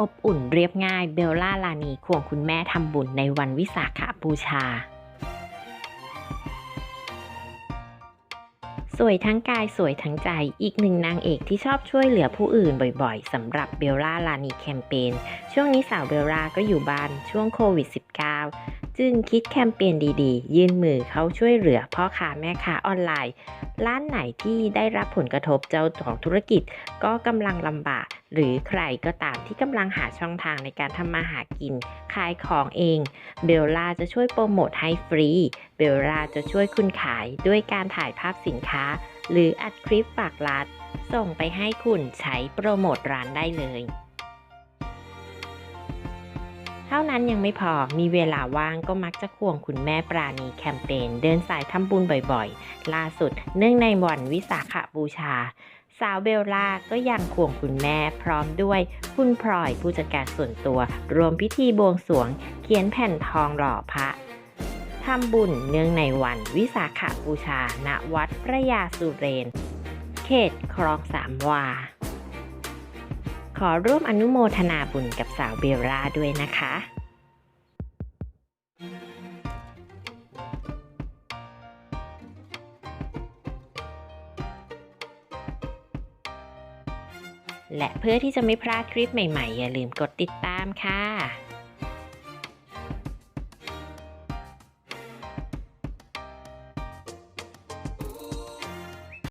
อบอุ่นเรียบง่ายเบลล่าลานีควงคุณแม่ทำบุญในวันวิสาขบูชา สวยทั้งกายสวยทั้งใจ อีกหนึ่งนางเอกที่ชอบช่วยเหลือผู้อื่นบ่อยๆสำหรับเบลล่าลานีแคมเปญช่วงนี้สาวเบลล่าก็อยู่บ้านช่วงโควิด -19 จึงคิดแคมเปญดีๆ ยื่นมือเข้าช่วยเหลือพ่อค้าแม่ค้าออนไลน์ ร้านไหนที่ได้รับผลกระทบเจ้าของธุรกิจ ก็กำลังลำบาก หรือใครก็ตามที่กำลังหาช่องทางในการทำมาหากินขายของเอง เบลล่าจะช่วยโปรโมทให้ฟรี เบลล่าจะช่วยคุณขายด้วยการถ่ายภาพสินค้า หรืออัดคลิปฝากร้านส่งไปให้คุณใช้โปรโมทร้านได้เลย เท่านั้นยังไม่พอมีเวลาว่างก็มักจะควงคุณแม่ปราณีแคมเปญเดินสายทำบุญบ่อยๆ ล่าสุดเนื่องในวันวิสาขบูชา สาวเบลล่าก็ยังควงคุณแม่พร้อมด้วยคุณพลอยผู้จัดการส่วนตัว รวมพิธีบวงสรวง เขียนแผ่นทองหล่อพระ ทำบุญเนื่องในวันวิสาขบูชา ณ วัดพระยาสุเรน เขตคลองสามวา ขอร่วมอนุโมทนาบุญกับสาวเบลล่าด้วยนะคะและเพื่อที่จะไม่พลาดคลิปใหม่ๆ อย่าลืมกดติดตามค่ะ